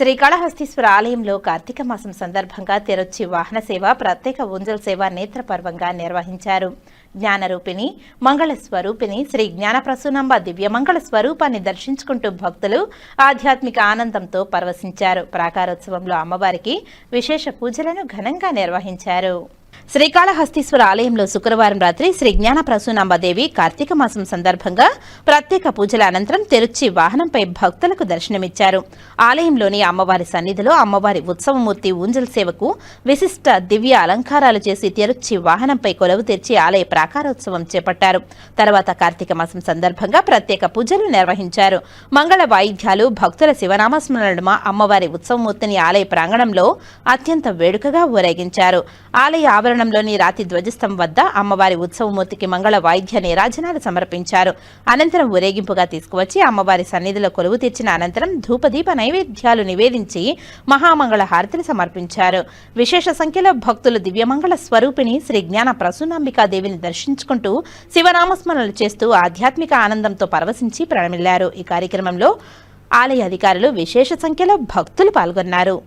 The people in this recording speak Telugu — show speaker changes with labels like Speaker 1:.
Speaker 1: శ్రీకాళహస్తీశ్వర ఆలయంలో కార్తీక మాసం సందర్భంగా తెరొచ్చి వాహన సేవ ప్రత్యేక ఉంజల్ సేవ నేత్రపర్వంగా నిర్వహించారు. జ్ఞానరూపిణి మంగళ స్వరూపిణి శ్రీ జ్ఞానప్రసూనంబ దివ్యమంగళ స్వరూపాన్ని దర్శించుకుంటూ భక్తులు ఆధ్యాత్మిక ఆనందంతో పరవశించారు. ప్రాకారోత్సవంలో అమ్మవారికి విశేష పూజలను ఘనంగా నిర్వహించారు. శ్రీకాళహస్తీశ్వర ఆలయంలో శుక్రవారం రాత్రి శ్రీ జ్ఞాన ప్రసూనాంబదేవి కార్తీక మాసం సందర్భంగా ప్రత్యేక పూజల అనంతరం తెరుచి వాహనంపై భక్తులకు దర్శనమిచ్చారు. ఆలయంలోని అమ్మవారి సన్నిధిలో అమ్మవారి ఉత్సవమూర్తి ఊంజల్ సేవకు విశిష్ట దివ్య అలంకారాలు చేసి తెరుచి వాహనంపై కొలువు తెరిచి ఆలయ ప్రాకారోత్సవం చేపట్టారు. తర్వాత కార్తీక మాసం సందర్భంగా ప్రత్యేక పూజలు నిర్వహించారు. మంగళ వాయిద్యాలు భక్తుల శివనామస్మరణమ అమ్మవారి ఉత్సవమూర్తిని ఆలయ ప్రాంగణంలో అత్యంత వేడుకగా ఊరేగించారు. ఆలయ ఆవరణ పట్టణంలోని రాతి ధ్వజస్తం వద్ద అమ్మవారి ఉత్సవమూర్తికి మంగళ వాయిద్య నీరాజనాలు సమర్పించారు. అనంతరం ఊరేగింపుగా తీసుకువచ్చి అమ్మవారి సన్నిధిలో కొలువు తీర్చిన అనంతరం ధూపదీప నైవేద్యాలు నివేదించి మహామంగళ హారతిని సమర్పించారు. విశేష సంఖ్యలో భక్తులు దివ్యమంగళ స్వరూపిణి శ్రీ జ్ఞాన ప్రసూనాంబికాదేవిని దర్శించుకుంటూ శివనామస్మరణలు చేస్తూ ఆధ్యాత్మిక ఆనందంతో పరవశించి ప్రణమిల్లారు. ఈ కార్యక్రమంలో ఆలయ అధికారులు విశేష సంఖ్యలో భక్తులు పాల్గొన్నారు.